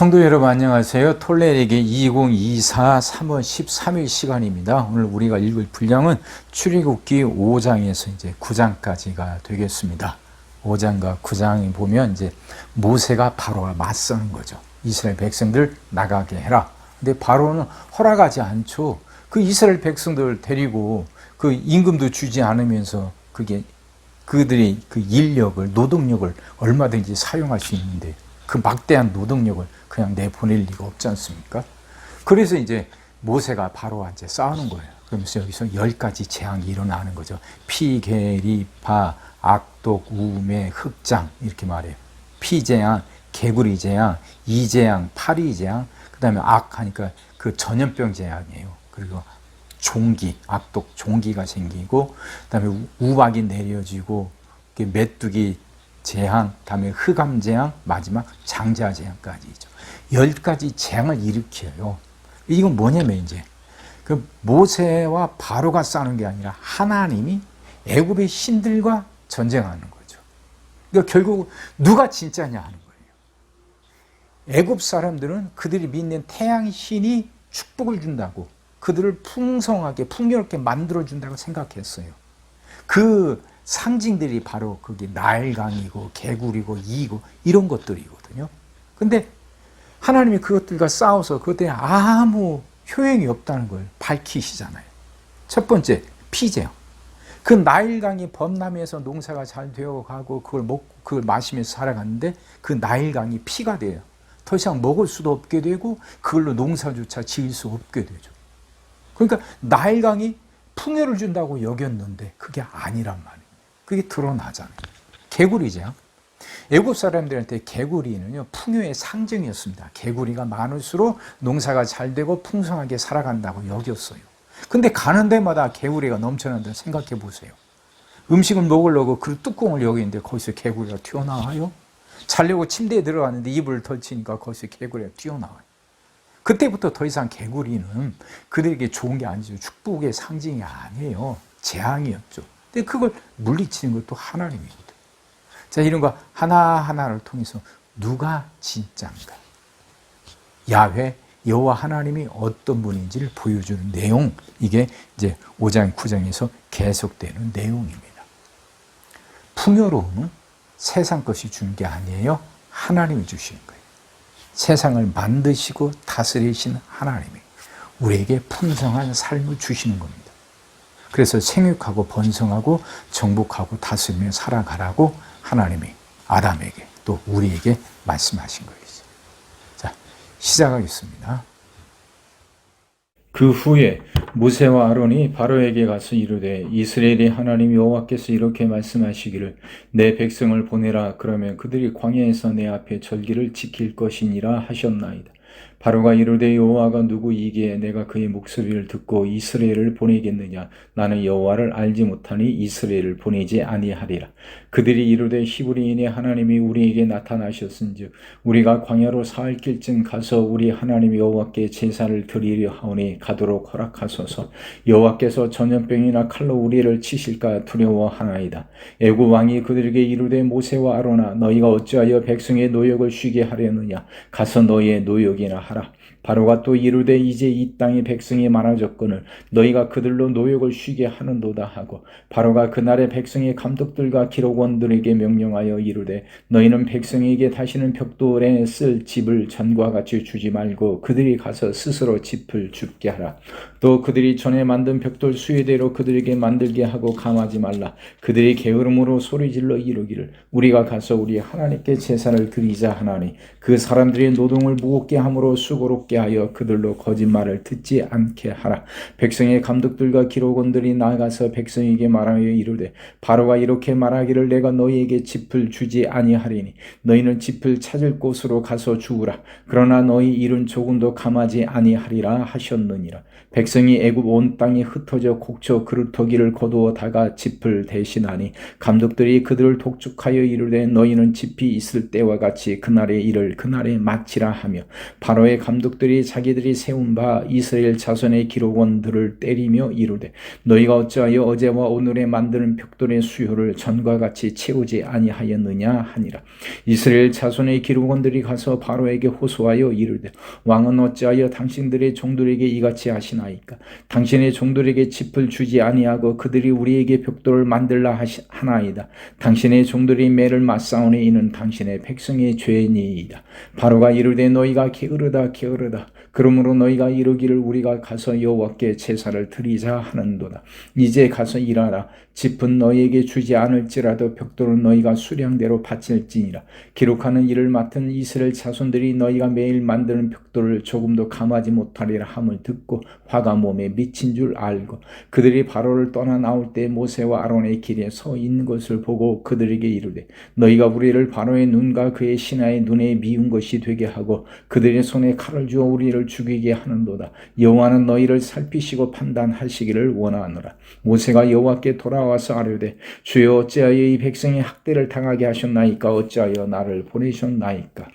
성도 여러분 안녕하세요. 톨레에게 2024 3월 13일 시간입니다. 오늘 우리가 읽을 분량은 출애굽기 5장에서 이제 9장까지가 되겠습니다. 5장과 9장에 보면 이제 모세가 바로와 맞서는 거죠. 이스라엘 백성들 나가게 해라. 근데 바로는 허락하지 않죠. 그 이스라엘 백성들 데리고 그 임금도 주지 않으면서 그게 그들이 그 인력을 노동력을 얼마든지 사용할 수 있는데 그 막대한 노동력을 그냥 내보낼 리가 없지 않습니까? 그래서 이제 모세가 바로와 이제 싸우는 거예요. 그러면서 여기서 열 가지 재앙이 일어나는 거죠. 피계리파, 악독, 우매, 흑장 이렇게 말해요. 피재앙, 개구리 재앙, 이재앙, 파리 재앙, 그다음에 악 하니까 그 전염병 재앙이에요. 그리고 종기, 악독 종기가 생기고, 그다음에 우박이 내려지고, 메뚜기 재앙, 다음에 흑암 재앙, 마지막 장자 재앙까지 있죠. 열 가지 재앙을 일으켜요. 이건 뭐냐면 이제 그 모세와 바로가 싸우는 게 아니라 하나님이 애굽의 신들과 전쟁하는 거죠. 그러니까 결국 누가 진짜냐 하는 거예요. 애굽 사람들은 그들이 믿는 태양 신이 축복을 준다고 그들을 풍성하게 풍요롭게 만들어 준다고 생각했어요. 그 상징들이 바로 그게 나일강이고 개구리고 이고 이런 것들이거든요. 근데 하나님이 그것들과 싸워서 그것들이 아무 효용이 없다는 걸 밝히시잖아요. 첫 번째 피제요. 그 나일강이 범람해서 농사가 잘 되어가고 그걸 먹고 그걸 마시면서 살아갔는데 그 나일강이 피가 돼요. 더 이상 먹을 수도 없게 되고 그걸로 농사조차 지을 수 없게 되죠. 그러니까 나일강이 풍요를 준다고 여겼는데 그게 아니란 말이에요. 그게 드러나잖아요. 개구리죠. 애굽 사람들한테 개구리는요 풍요의 상징이었습니다. 개구리가 많을수록 농사가 잘 되고 풍성하게 살아간다고 여겼어요. 근데 가는 데마다 개구리가 넘쳐난다 생각해 보세요. 음식을 먹으려고 그 뚜껑을 여기는데 거기서 개구리가 튀어나와요. 자려고 침대에 들어갔는데 이불을 덜치니까 거기서 개구리가 튀어나와요. 그때부터 더 이상 개구리는 그들에게 좋은 게 아니죠. 축복의 상징이 아니에요. 재앙이었죠. 근데 그걸 물리치는 것도 하나님이거든. 자, 이런 거 하나하나를 통해서 누가 진짜인가? 야훼, 여호와 하나님이 어떤 분인지를 보여주는 내용, 이게 이제 5장, 9장에서 계속되는 내용입니다. 풍요로움은 세상 것이 준 게 아니에요. 하나님이 주시는 거예요. 세상을 만드시고 다스리신 하나님이 우리에게 풍성한 삶을 주시는 겁니다. 그래서 생육하고 번성하고 정복하고 다스리며 살아가라고 하나님이 아담에게 또 우리에게 말씀하신 것이죠. 자, 시작하겠습니다. 그 후에 모세와 아론이 바로에게 가서 이르되 이스라엘의 하나님 여호와께서 이렇게 말씀하시기를 내 백성을 보내라 그러면 그들이 광야에서 내 앞에 절기를 지킬 것이니라 하셨나이다. 바로가 이르되 여호와가 누구이기에 내가 그의 목소리를 듣고 이스라엘을 보내겠느냐? 나는 여호와를 알지 못하니 이스라엘을 보내지 아니하리라. 그들이 이르되 히브리인의 하나님이 우리에게 나타나셨은즉 우리가 광야로 사흘 길쯤 가서 우리 하나님 여호와께 제사를 드리려 하오니 가도록 허락하소서. 여호와께서 전염병이나 칼로 우리를 치실까 두려워하나이다. 애굽 왕이 그들에게 이르되 모세와 아로나 너희가 어찌하여 백성의 노역을 쉬게 하려느냐? 가서 너희의 노역이나 하라. 바로가 또 이르되 이제 이 땅의 백성이 많아졌거늘 너희가 그들로 노역을 쉬게 하는도다 하고 바로가 그날의 백성의 감독들과 기록원들에게 명령하여 이르되 너희는 백성에게 다시는 벽돌에 쓸 집을 전과 같이 주지 말고 그들이 가서 스스로 집을 줍게 하라. 또 그들이 전에 만든 벽돌 수혜대로 그들에게 만들게 하고 감하지 말라. 그들이 게으름으로 소리질러 이르기를 우리가 가서 우리 하나님께 제사를 드리자 하나니 그 사람들의 노동을 무겁게 함으로 수고롭 게 하여 그들로 거짓말을 듣지 않게 하라. 백성의 감독들과 기록원들이 나가서 백성에게 말하여 이르되 바로가 이렇게 말하기를 내가 너희에게 짚을 주지 아니하리니 너희는 짚을 찾을 곳으로 가서 주우라. 그러나 너희 일은 조금도 감하지 아니하리라 하셨느니라. 백성이 애굽 온 땅에 흩어져 곡쳐 그루터기를 거두어 다가 짚을 대신하니 감독들이 그들을 독촉하여 이르되 너희는 짚이 있을 때와 같이 그날의 일을 그날에 마치라 하며 바로의 감독 도둑들이 자기들이 세운 바 이스라엘 자손의 기록원들을 때리며 이르되 너희가 어찌하여 어제와 오늘에 만드는 벽돌의 수요를 전과 같이 채우지 아니하였느냐 하니라. 이스라엘 자손의 기록원들이 가서 바로에게 호소하여 이르되 왕은 어찌하여 당신들의 종들에게 이같이 하시나 이까. 당신의 종들에게 짚을 주지 아니하고 그들이 우리에게 벽돌을 만들라 하나이다. 당신의 종들이 매를 맞사오니 이는 당신의 백성의 죄니이다. 바로가 이르되 너희가 게으르다 게으르다 그러므로 너희가 이르기를 우리가 가서 여호와께 제사를 드리자 하는도다. 이제 가서 일하라. 짚은 너희에게 주지 않을지라도 벽돌은 너희가 수량대로 바칠지니라. 기록하는 일을 맡은 이스라엘 자손들이 너희가 매일 만드는 벽돌을 조금도 감하지 못하리라 함을 듣고 화가 몸에 미친 줄 알고 그들이 바로를 떠나 나올 때 모세와 아론의 길에 서 있는 것을 보고 그들에게 이르되 너희가 우리를 바로의 눈과 그의 신하의 눈에 미운 것이 되게 하고 그들의 손에 칼을 주어 우리를 죽이게 하는도다. 여호와는 너희를 살피시고 판단하시기를 원하노라. 모세가 여호와께 돌아와서 아뢰되 주여 어찌하여 이 백성이 학대를 당하게 하셨나이까? 어찌하여 나를 보내셨나이까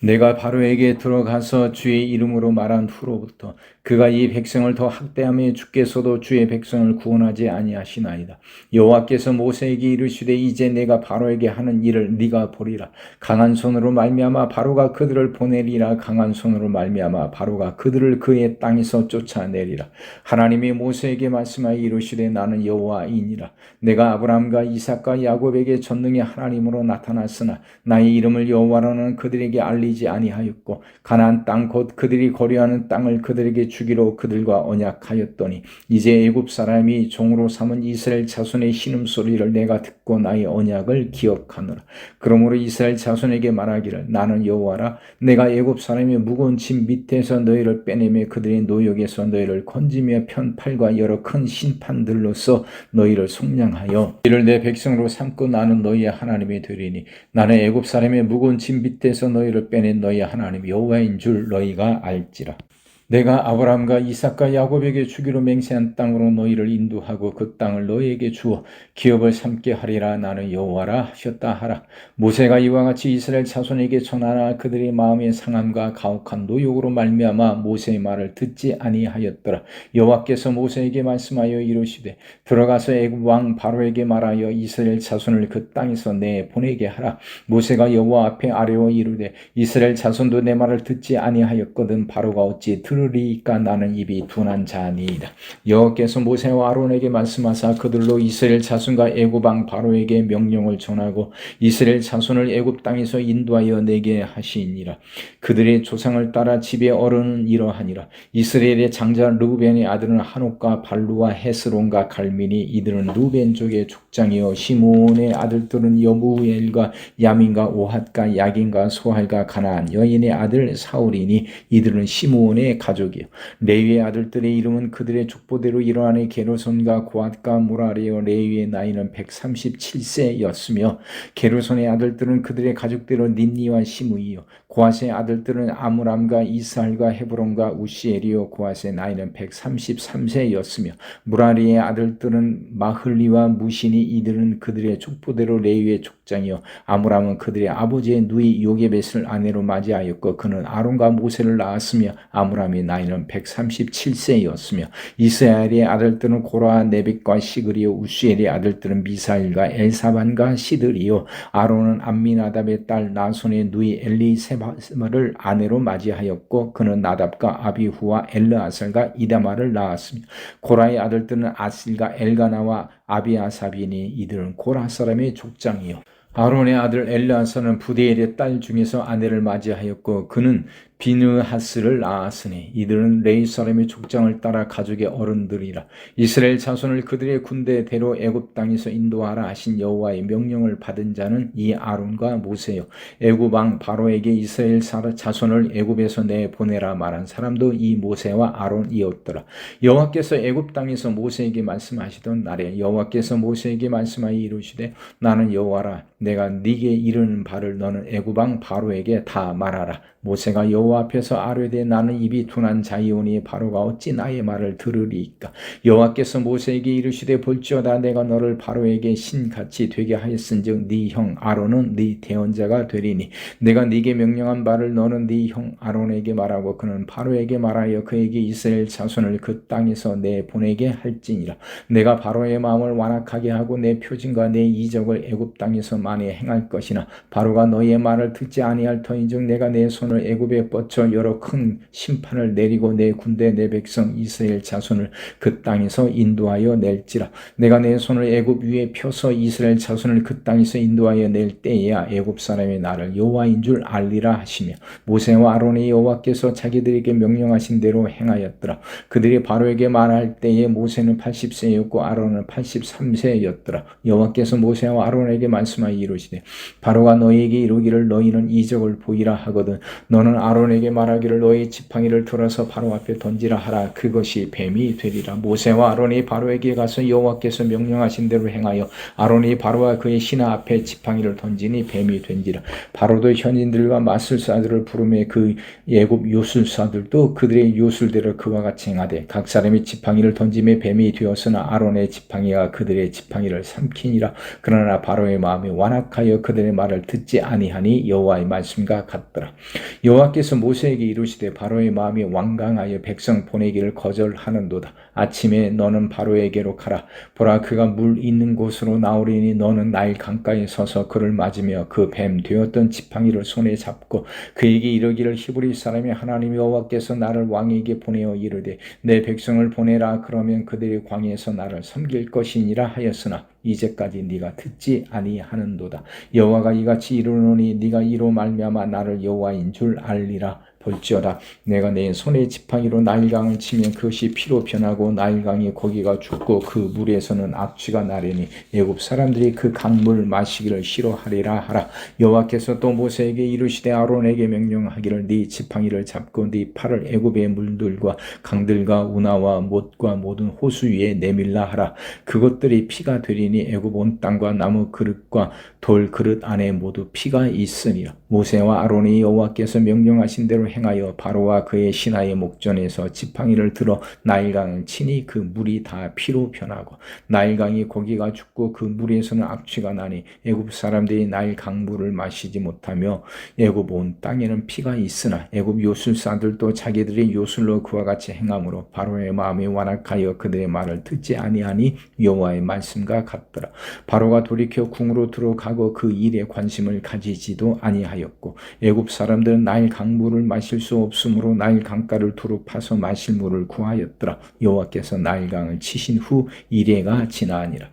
내가 바로에게 들어가서 주의 이름으로 말한 후로부터 그가 이 백성을 더 학대하며 주께서도 주의 백성을 구원하지 아니하시나이다. 여호와께서 모세에게 이르시되 이제 내가 바로에게 하는 일을 네가 보리라. 강한 손으로 말미암아 바로가 그들을 보내리라. 강한 손으로 말미암아 바로가 그들을 그의 땅에서 쫓아내리라. 하나님이 모세에게 말씀하여 이르시되 나는 여호와이니라. 내가 아브라함과 이삭과 야곱에게 전능의 하나님으로 나타났으나 나의 이름을 여호와라는 그들에게 알리 지 아니하였고 가나안 땅 곧 그들이 거류하는 땅을 그들에게 주기로 그들과 언약하였더니 이제 애굽 사람이 종으로 삼은 이스라엘 자손의 신음 소리를 내가 듣고 나의 언약을 기억하노라. 그러므로 이스라엘 자손에게 말하기를 나는 여호와라 내가 애굽 사람의 무거운 짐 밑에서 너희를 빼내며 그들의 노역에서 너희를 건지며 편팔과 여러 큰 심판들로서 너희를 속량하여 이를 내 백성으로 삼고 나는 너희의 하나님이 되리니 나는 애굽 사람의 무거운 짐 밑에서 너희를 빼낸 너희의 하나님 여호와인 줄 너희가 알지라. 내가 아브라함과 이삭과 야곱에게 주기로 맹세한 땅으로 너희를 인도하고 그 땅을 너희에게 주어 기업을 삼게 하리라. 나는 여호와라 하셨다 하라. 모세가 이와 같이 이스라엘 자손에게 전하나 그들의 마음의 상함과 가혹한 노욕으로 말미암아 모세의 말을 듣지 아니하였더라. 여호와께서 모세에게 말씀하여 이르시되 들어가서 애굽 왕 바로에게 말하여 이스라엘 자손을 그 땅에서 내 보내게 하라. 모세가 여호와 앞에 아뢰어 이르되 이스라엘 자손도 내 말을 듣지 아니하였거든 바로가 어찌 들 들으리까 나는 입이 둔한 자니이다. 여호께서 모세와 아론에게 말씀하사 그들로 이스라엘 자손과 애굽 왕 바로에게 명령을 전하고 이스라엘 자손을 애굽 땅에서 인도하여 내게 하시니라. 그들의 조상을 따라 집의 어른은 이러하니라. 이스라엘의 장자 루벤의 아들은 한옥과 발루와 헤스론과 갈민이 이들은 루벤 쪽의 족장이요 시몬의 아들들은 여무엘과 야민과 오핫과 야긴과 소할과 가나안 여인의 아들 사울이니 이들은 시몬의 가족이요. 레위의 아들들의 이름은 그들의 족보대로 일어나니 게르손과 고앗과 무라리요 레위의 나이는 137세였으며 게르손의 아들들은 그들의 가족대로 닌니와 시므이요. 고앗의 아들들은 아므람과 이스할과 헤브론과 우시엘이요. 고앗의 나이는 133세였으며 무라리의 아들들은 마흘리와 무신이 이들은 그들의 족보대로 레위의 족 장이요. 아므람은 그들의 아버지의 누이 요게벳을 아내로 맞이하였고 그는 아론과 모세를 낳았으며 아므람의 나이는 137세였으며 이스라엘의 아들들은 고라 네빅과 시그리요 우시엘의 아들들은 미사일과 엘사반과 시드리요 아론은 암미나답의 딸 나손의 누이 엘리세바를 아내로 맞이하였고 그는 나답과 아비후와 엘르아살과 이다마를 낳았으며 고라의 아들들은 아실과 엘가나와 아비아사비니 이들은 고라 사람의 족장이요 아론의 아들 엘르아서는 부데엘의 딸 중에서 아내를 맞이하였고 그는 비느하스를 낳았으니 이들은 레이 사람의 족장을 따라 가족의 어른들이라. 이스라엘 자손을 그들의 군대대로 애굽 땅에서 인도하라 하신 여호와의 명령을 받은 자는 이 아론과 모세요. 애굽 왕 바로에게 이스라엘 자손을 애굽에서 내 보내라 말한 사람도 이 모세와 아론이었더라. 여호와께서 애굽 땅에서 모세에게 말씀하시던 날에 여호와께서 모세에게 말씀하여 이르시되 나는 여호와라. 내가 네게 이르는 바를 너는 애굽 왕 바로에게 다 말하라 모세가 여호와 앞에서 아뢰되 나는 입이 둔한 자이오니 바로가 어찌 나의 말을 들으리이까? 여호와께서 모세에게 이르시되 볼지어다 내가 너를 바로에게 신같이 되게 하였은즉 네 형 아론은 네 대언자가 되리니 내가 네게 명령한 바를 너는 네 형 아론에게 말하고 그는 바로에게 말하여 그에게 이스라엘 자손을 그 땅에서 내 보내게 할지니라. 내가 바로의 마음을 완악하게 하고 내 표징과 내 이적을 애굽 땅에서 많이 행할 것이나 바로가 너희의 말을 듣지 아니할 터인즉 내가 내 손을 애굽에 뻗쳐 여러 큰 심판을 내리고 내 군대 내 백성 이스라엘 자손을 그 땅에서 인도하여 낼지라. 내가 내 손을 애굽 위에 펴서 이스라엘 자손을 그 땅에서 인도하여 낼 때에야 애굽 사람이 나를 여호와인 줄 알리라 하시며 모세와 아론이 여호와께서 자기들에게 명령하신 대로 행하였더라. 그들이 바로에게 말할 때에 모세는 80세였고 아론은 83세였더라. 여호와께서 모세와 아론에게 말씀하여 이르시되 바로가 너희에게 이르기를 너희는 이적을 보이라 하거든 너는 아론에게 말하기를 너희 지팡이를 들어서 바로 앞에 던지라 하라. 그것이 뱀이 되리라. 모세와 아론이 바로에게 가서 여호와께서 명령하신 대로 행하여 아론이 바로와 그의 신하 앞에 지팡이를 던지니 뱀이 된지라. 바로도 현인들과 마술사들을 부르며 그 예굽 요술사들도 그들의 요술대로 그와 같이 행하되 각 사람이 지팡이를 던짐에 뱀이 되었으나 아론의 지팡이가 그들의 지팡이를 삼키니라. 그러나 바로의 마음이 완악하여 그들의 말을 듣지 아니하니 여호와의 말씀과 같더라 여호와께서 모세에게 이르시되 바로의 마음이 완강하여 백성 보내기를 거절하는도다 아침에 너는 바로에게로 가라. 보라 그가 물 있는 곳으로 나오리니 너는 나일 강가에 서서 그를 맞으며 그 뱀 되었던 지팡이를 손에 잡고 그에게 이르기를 히브리 사람이 하나님 여호와께서 나를 왕에게 보내어 이르되 내 백성을 보내라. 그러면 그들이 광야에서 나를 섬길 것이니라 하였으나 이제까지 네가 듣지 아니하는도다. 여호와가 이같이 이르노니 네가 이로 말미암아 나를 여호와인 줄 알리라 볼지어다. 내가 내 손에 지팡이로 나일강을 치면 그것이 피로 변하고 나일강이 고기가 죽고 그 물에서는 악취가 나려니 애굽 사람들이 그 강물 마시기를 싫어하리라 하라. 여호와께서 또 모세에게 이르시되 아론에게 명령하기를 네 지팡이를 잡고 네 팔을 애굽의 물들과 강들과 운하와 못과 모든 호수 위에 내밀라 하라. 그것들이 피가 되리니 애굽 온 땅과 나무 그릇과 돌 그릇 안에 모두 피가 있으니라. 모세와 아론이 여호와께서 명령하신 대로 행하여 바로와 그의 신하의 목전에서 지팡이를 들어 나일강을 치니 그 물이 다 피로 변하고 나일강이 고기가 죽고 그 물에서는 악취가 나니 애굽 사람들이 나일 강 물을 마시지 못하며 애굽 온 땅에는 피가 있으나 애굽 요술사들도 자기들의 요술로 그와 같이 행함으로 바로의 마음이 완악하여 그들의 말을 듣지 아니하니 여호와의 말씀과 같더라. 바로가 돌이켜 궁으로 들어가고 그 일에 관심을 가지지도 아니하였고 애굽 사람들은 나일 강 물을 마실 수 없으므로 나일 강가를 두루 파서 마실 물을 구하였더라. 여호와께서 나일 강을 치신 후 이래가 지나니라.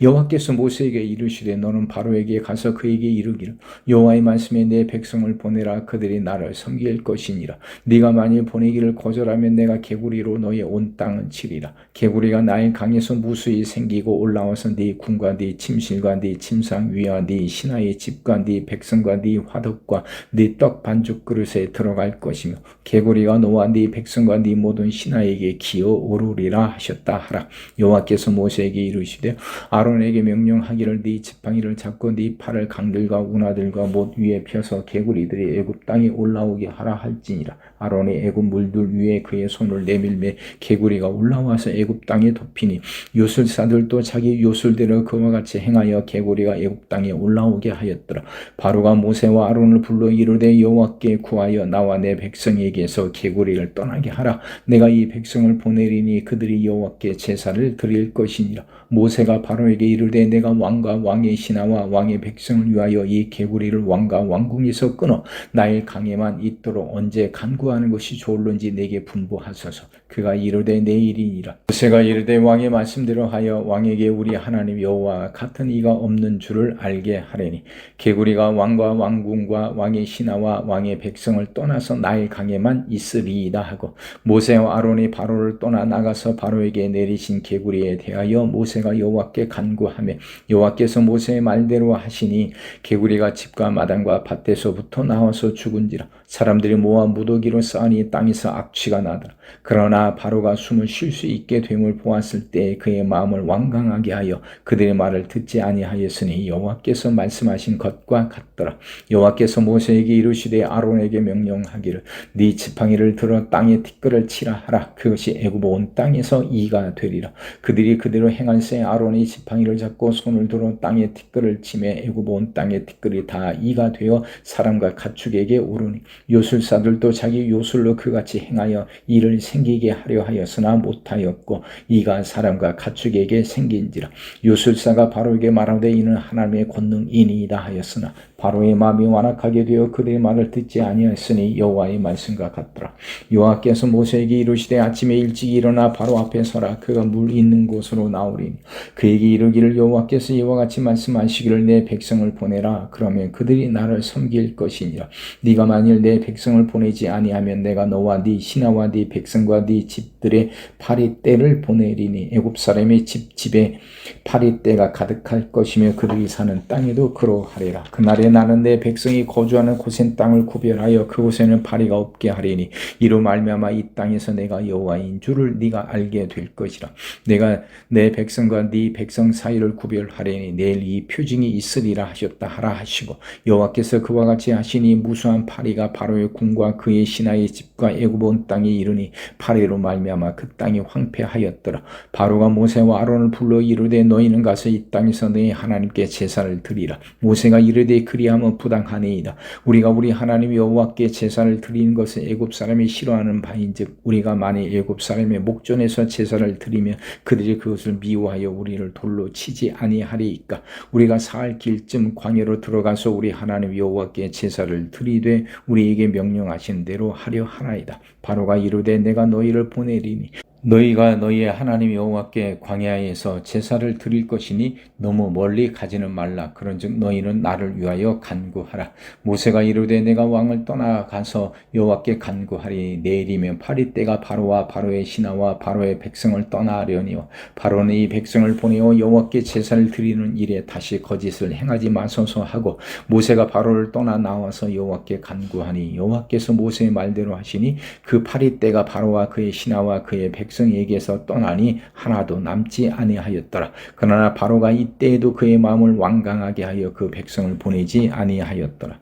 여호와께서 모세에게 이르시되 너는 바로에게 가서 그에게 이르기를 여호와의 말씀에 내 백성을 보내라. 그들이 나를 섬길 것이니라. 네가 만일 보내기를 거절하면 내가 개구리로 너의 온 땅은 치리라. 개구리가 나일 강에서 무수히 생기고 올라와서 네 궁과 네 침실과 네 침상 위와 네 신하의 집과 네 백성과 네 화덕과 네 떡 반죽 그릇에 들어갈 것이며 개구리가 너와 네 백성과 네 모든 신하에게 기어 오르리라 하셨다 하라. 여호와께서 모세에게 이르시되 아론에게 명령하기를 네 지팡이를 잡고 네 팔을 강들과 운하들과 못 위에 펴서 개구리들이 애굽 땅에 올라오게 하라 할지니라. 아론이 애굽 물들 위에 그의 손을 내밀매 개구리가 올라와서 애굽 땅에 덮이니 요술사들도 자기 요술대로 그와 같이 행하여 개구리가 애굽 땅에 올라오게 하였더라. 바로가 모세와 아론을 불러 이르되 여호와께 구하여 나와 내 백성에게서 개구리를 떠나게 하라. 내가 이 백성을 보내리니 그들이 여호와께 제사를 드릴 것이니라 모세가 바로에게 이르되 내가 왕과 왕의 신하와 왕의 백성을 위하여 이 개구리를 왕과 왕궁에서 끊어 나일 강에만 있도록 언제 간구하는 것이 좋을런지 내게 분부하소서. 그가 이르되 내 일이니라. 모세가 이르되 왕의 말씀대로 하여 왕에게 우리 하나님 여호와 같은 이가 없는 줄을 알게 하려니 개구리가 왕과 왕궁과 왕의 신하와 왕의 백성을 떠나서 나일 강에만 있으리이다 하고 모세와 아론이 바로를 떠나 나가서 바로에게 내리신 개구리에 대하여 모세 모세가 여호와께 간구하며 여호와께서 모세의 말대로 하시니 개구리가 집과 마당과 밭에서부터 나와서 죽은지라 사람들이 모아 무더기로 쌓으니 땅에서 악취가 나더라. 그러나 바로가 숨을 쉴 수 있게 됨을 보았을 때 그의 마음을 완강하게 하여 그들의 말을 듣지 아니하였으니 여호와께서 말씀하신 것과 같더라. 여호와께서 모세에게 이르시되 아론에게 명령하기를 네 지팡이를 들어 땅에 티끌을 치라 하라. 그것이 애굽 온 땅에서 이가 되리라. 그들이 그대로 행할새 아론이 지팡이를 잡고 손을 들어 땅에 티끌을 치매 애굽 온 땅의 티끌이 다 이가 되어 사람과 가축에게 오르니 요술사들도 자기 요술로 그같이 행하여 이를 생기게 하려 하였으나 못하였고 이가 사람과 가축에게 생긴지라. 요술사가 바로에게 말하되 이는 하나님의 권능이니이다 하였으나 바로의 마음이 완악하게 되어 그들의 말을 듣지 아니하였으니 여호와의 말씀과 같더라. 여호와께서 모세에게 이르시되 아침에 일찍 일어나 바로 앞에 서라. 그가 물 있는 곳으로 나오리니. 그에게 이르기를 여호와께서 이와 같이 말씀하시기를 내 백성을 보내라. 그러면 그들이 나를 섬길 것이니라. 네가 만일 내 백성을 보내지 아니하면 내가 너와 네 신하와 네 백성과 네 집들의 파리떼를 보내리니 애굽 사람의 집 집에 파리떼가 가득할 것이며 그들이 사는 땅에도 그러하리라. 그날에 나는 내 백성이 거주하는 곳엔 땅을 구별하여 그곳에는 파리가 없게 하리니 이로 말미암아 이 땅에서 내가 여호와인 줄을 네가 알게 될 것이라. 내가 내 백성과 네 백성 사이를 구별하리니 내일 이 표징이 있으리라 하셨다 하라 하시고 여호와께서 그와 같이 하시니 무수한 파리가 바로의 궁과 그의 신하의 집과 애굽 온 땅에 이르니 파리로 말미암아 그 땅이 황폐하였더라. 바로가 모세와 아론을 불러 이르되 너희는 가서 이 땅에서 너희 하나님께 제사를 드리라. 모세가 이르되 그리하면 부당하니이다. 우리가 우리 하나님 여호와께 제사를 드리는 것은 애굽 사람이 싫어하는 바인즉 우리가 만일 애굽 사람의 목전에서 제사를 드리면 그들이 그것을 미워하여 우리를 돌로 치지 아니하리이까? 우리가 사흘 길쯤 광야로 들어가서 우리 하나님 여호와께 제사를 드리되 우리 에게 명령하신 대로 하려 하나이다. 바로가 이르되 내가 너희를 보내리니 너희가 너희의 하나님 여호와께 광야에서 제사를 드릴 것이니 너무 멀리 가지는 말라. 그런즉 너희는 나를 위하여 간구하라. 모세가 이르되 내가 왕을 떠나가서 여호와께 간구하리. 내일이면 파리 때가 바로와 바로의 신하와 바로의 백성을 떠나려니와 바로는 이 백성을 보내어 여호와께 제사를 드리는 일에 다시 거짓을 행하지 마소서 하고 모세가 바로를 떠나 나와서 여호와께 간구하니 여호와께서 모세의 말대로 하시니 그 파리 때가 바로와 그의 신하와 그의 백 백성에게서 떠나니 하나도 남지 아니하였더라. 그러나 바로가 이때에도 그의 마음을 완강하게 하여 그 백성을 보내지 아니하였더라.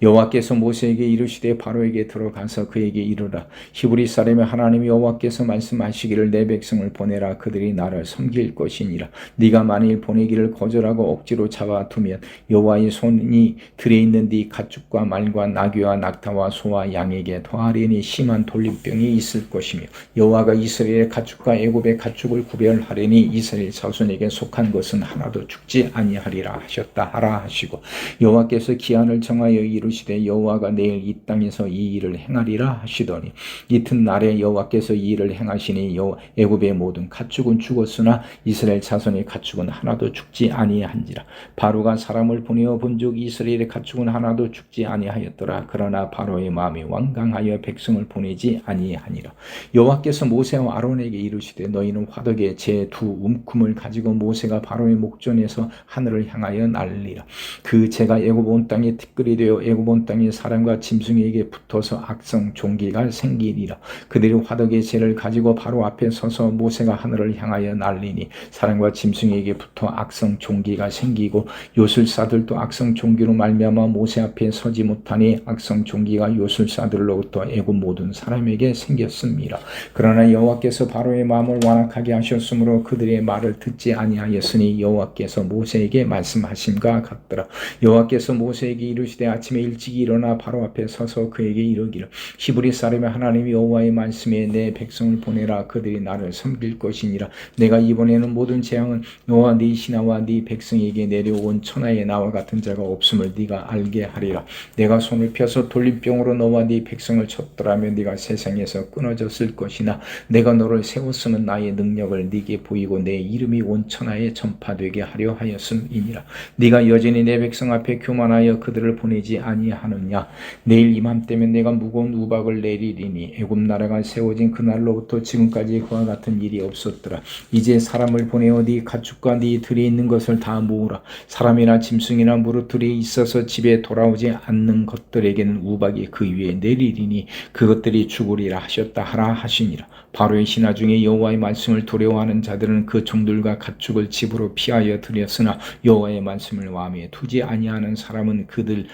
여호와께서 모세에게 이르시되 바로에게 들어가서 그에게 이르라. 히브리 사람의 하나님 여호와께서 말씀하시기를 내 백성을 보내라. 그들이 나를 섬길 것이니라. 네가 만일 보내기를 거절하고 억지로 잡아두면 여호와의 손이 들에 있는 네 가축과 말과 나귀와 낙타와 소와 양에게 더하리니 심한 돌림병이 있을 것이며 여호와가 이스라엘의 가축과 애굽의 가축을 구별하리니 이스라엘 자손에게 속한 것은 하나도 죽지 아니하리라 하셨다 하라 하시고 여호와께서 기한을 정하여 이르시되 여호와가 내일 이 땅에서 이 일을 행하리라 하시더니 이튿날에 여호와께서 이 일을 행하시니 여 애굽의 모든 가축은 죽었으나 이스라엘 자손의 가축은 하나도 죽지 아니한지라. 바로가 사람을 보내어 본즉 이스라엘의 가축은 하나도 죽지 아니하였더라. 그러나 바로의 마음이 완강하여 백성을 보내지 아니하니라. 여호와께서 모세와 아론에게 이르시되 너희는 화덕에 제 두 움큼을 가지고 모세가 바로의 목전에서 하늘을 향하여 날리라. 그 제가 애굽 온 땅에 티끌이 되어 애굽 온 땅의 사람과 짐승에게 붙어서 악성 종기가 생기리라. 그들이 화덕의 재를 가지고 바로 앞에 서서 모세가 하늘을 향하여 날리니 사람과 짐승에게 붙어 악성 종기가 생기고 요술사들도 악성 종기로 말미암아 모세 앞에 서지 못하니 악성 종기가 요술사들로부터 애굽 모든 사람에게 생겼습니다. 그러나 여호와께서 바로의 마음을 완악하게 하셨으므로 그들의 말을 듣지 아니하였으니 여호와께서 모세에게 말씀하심과 같더라. 여호와께서 모세에게 이르시되 아침에 일찍 일어나 바로 앞에 서서 그에게 이르기를 히브리 사람의 하나님 여호와의 말씀에 내 백성을 보내라. 그들이 나를 섬길 것이니라. 내가 이번에는 모든 재앙은 너와 네 신하와 네 백성에게 내려온 천하의 나와 같은 자가 없음을 네가 알게 하리라. 내가 손을 펴서 돌림병으로 너와 네 백성을 쳤더라면 네가 세상에서 끊어졌을 것이나 내가 너를 세웠으면 나의 능력을 네게 보이고 내 이름이 온 천하에 전파되게 하려 하였음이니라. 네가 여전히 내 백성 앞에 교만하여 그들을 보내 지 보내지 아니하느냐? 내일 이맘때면 내가 무거운 우박을 내리리니 애굽 나라가 세워진 그날로부터 지금까지 그와 같은 일이 없었더라. 이제 사람을 보내어 네 가축과 네 들이 있는 것을 다 모으라. 사람이나 짐승이나 무릇들이 있어서 집에 돌아오지 않는 것들에게는 우박이 그 위에 내리리니 그것들이 죽으리라 하셨다 하라 하시니라. 바로의 신하 중에 여호와의 말씀을 두려워하는 자들은 그 종들과 가축을 집으로 피하여 들였으나 여호와의 말씀을 마음에 두지 아니하는 사람은 그들 의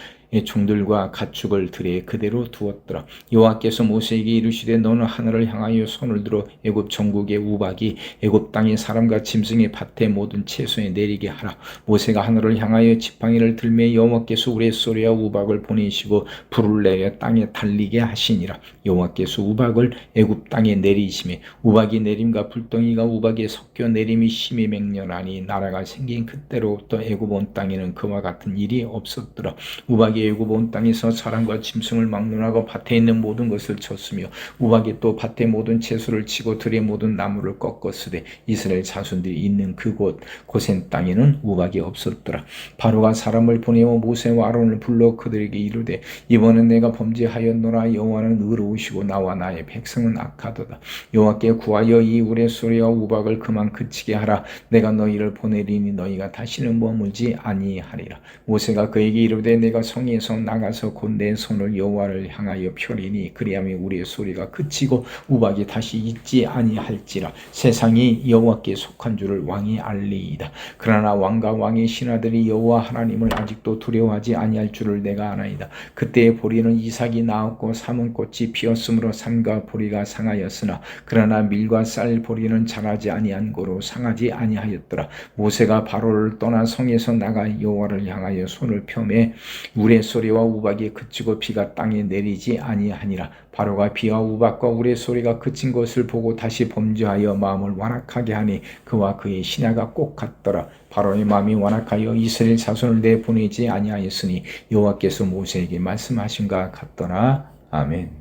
종들과 가축을 들에 그대로 두었더라. 여호와께서 모세에게 이르시되 너는 하늘을 향하여 손을 들어 애굽 전국의 우박이 애굽 땅의 사람과 짐승의 밭의 모든 채소에 내리게 하라. 모세가 하늘을 향하여 지팡이를 들매 여호와께서 우레 소리와 우박을 보내시고 불을 내려 땅에 달리게 하시니라. 여호와께서 우박을 애굽 땅에 내리심에 우박이 내림과 불덩이가 우박에 섞여 내림이 심히 맹렬하니 나라가 생긴 그때로부터 애굽 온 땅에는 그와 같은 일이 없었더라. 우박이 애굽 온 땅에서 사람과 짐승을 막론하고 밭에 있는 모든 것을 쳤으며 우박이 또 밭의 모든 채소를 치고 들의 모든 나무를 꺾었으되 이스라엘 자손들이 있는 그곳 고센 땅에는 우박이 없었더라. 바로가 사람을 보내어 모세와 아론을 불러 그들에게 이르되 이번은 내가 범죄하였노라 여호와는 의로우시고 나와 나의 백성은 악하도다. 여호와께 구하여 이 우레 소리와 우박을 그만 그치게 하라. 내가 너희를 보내리니 너희가 다시는 머물지 아니하리라. 모세가 그에게 이르되 내가 성 에서 나가서 곧 내 손을 여호와를 향하여 펴리니 그리하면 우리의 소리가 그치고 우박이 다시 있지 아니할지라 세상이 여호와께 속한 줄을 왕이 알리이다. 그러나 왕과 왕의 신하들이 여호와 하나님을 아직도 두려워하지 아니할 줄을 내가 아나이다. 그때의 보리는 이삭이 나왔고 삼은 꽃이 피었으므로 산과 보리가 상하였으나 그러나 밀과 쌀 보리는 자라지 아니한 고로 상하지 아니하였더라. 모세가 바로를 떠나 성에서 나가 여호와를 향하여 손을 펴매 우레 소리와 우박이 그치고 비가 땅에 내리지 아니하니라. 바로가 비와 우박과 우레 소리가 그친 것을 보고 다시 범죄하여 마음을 완악하게 하니 그와 그의 신하가 꼭 같더라. 바로의 마음이 완악하여 이스라엘 자손을 내보내지 아니하였으니 여호와께서 모세에게 말씀하신 것 같더라. 아멘.